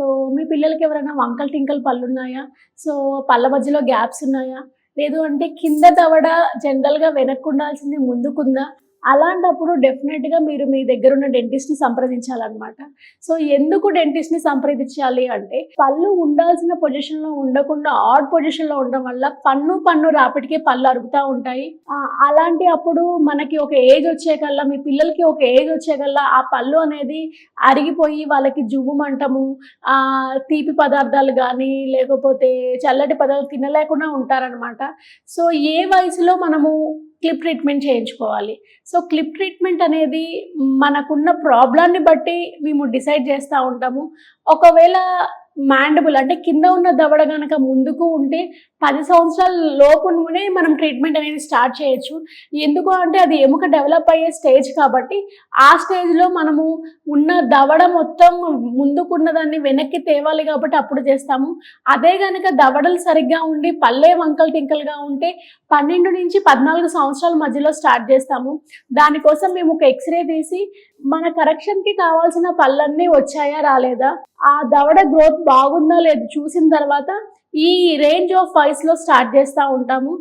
So మీ పిల్లలకి ఎవరైనా వంకలు టింకలు పళ్ళు ఉన్నాయా? సో పళ్ళ మధ్యలో గ్యాప్స్ ఉన్నాయా? లేదు అంటే కింద దవడ జనరల్గా వెనక్కు ఉండాల్సింది ముందుకుందా? అలాంటప్పుడు డెఫినెట్గా మీరు మీ దగ్గర ఉన్న డెంటిస్ట్ని సంప్రదించాలన్నమాట. సో ఎందుకు డెంటిస్ట్ని సంప్రదించాలి అంటే పళ్ళు ఉండాల్సిన పొజిషన్లో ఉండకుండా ఆడ్ పొజిషన్లో ఉండడం వల్ల పన్ను పన్ను రాపిడికి పళ్ళు అరుగుతూ ఉంటాయి. అలాంటి అప్పుడు మనకి ఒక ఏజ్ వచ్చేకల్లా మీ పిల్లలకి ఒక ఏజ్ వచ్చేకల్లా ఆ పళ్ళు అనేది అరిగిపోయి వాళ్ళకి జువ్వు మంటము ఆ, తీపి పదార్థాలు కానీ లేకపోతే చల్లటి పదార్థాలు తినలేకుండా ఉంటారనమాట సో ఏ వయసులో మనము క్లిప్ ట్రీట్మెంట్ చేయించుకోవాలి. సో క్లిప్ ట్రీట్మెంట్ అనేది మనకున్న ప్రాబ్లాన్ని బట్టి మేము డిసైడ్ చేస్తూ ఉంటాము. ఒకవేళ మాండబుల్ అంటే కింద ఉన్న దవడ కనుక ముందుకు ఉంటే పది సంవత్సరాల లోపునే మనం ట్రీట్మెంట్ అనేది స్టార్ట్ చేయొచ్చు. ఎందుకు అంటే అది ఎముక డెవలప్ అయ్యే స్టేజ్ కాబట్టి ఆ స్టేజ్లో మనము ఉన్న దవడ మొత్తం ముందుకున్న దాన్ని వెనక్కి తేవాలి కాబట్టి అప్పుడు చేస్తాము. అదే కనుక దవడలు సరిగ్గా ఉండి పల్లె వంకలు టింకలుగా ఉంటే పన్నెండు నుంచి పద్నాలుగు సంవత్సరాల మధ్యలో స్టార్ట్ చేస్తాము. దానికోసం మేము ఒక ఎక్స్రే తీసి మన కరెక్షన్కి కావాల్సిన పళ్ళన్నీ వచ్చాయా రాలేదా? ఆ దవడ గ్రోత్ బాగుందా లేదు చూసిన తర్వాత ఈ రేంజ్ ఆఫ్ వాయిస్లో స్టార్ట్ చేస్తూ ఉంటాము.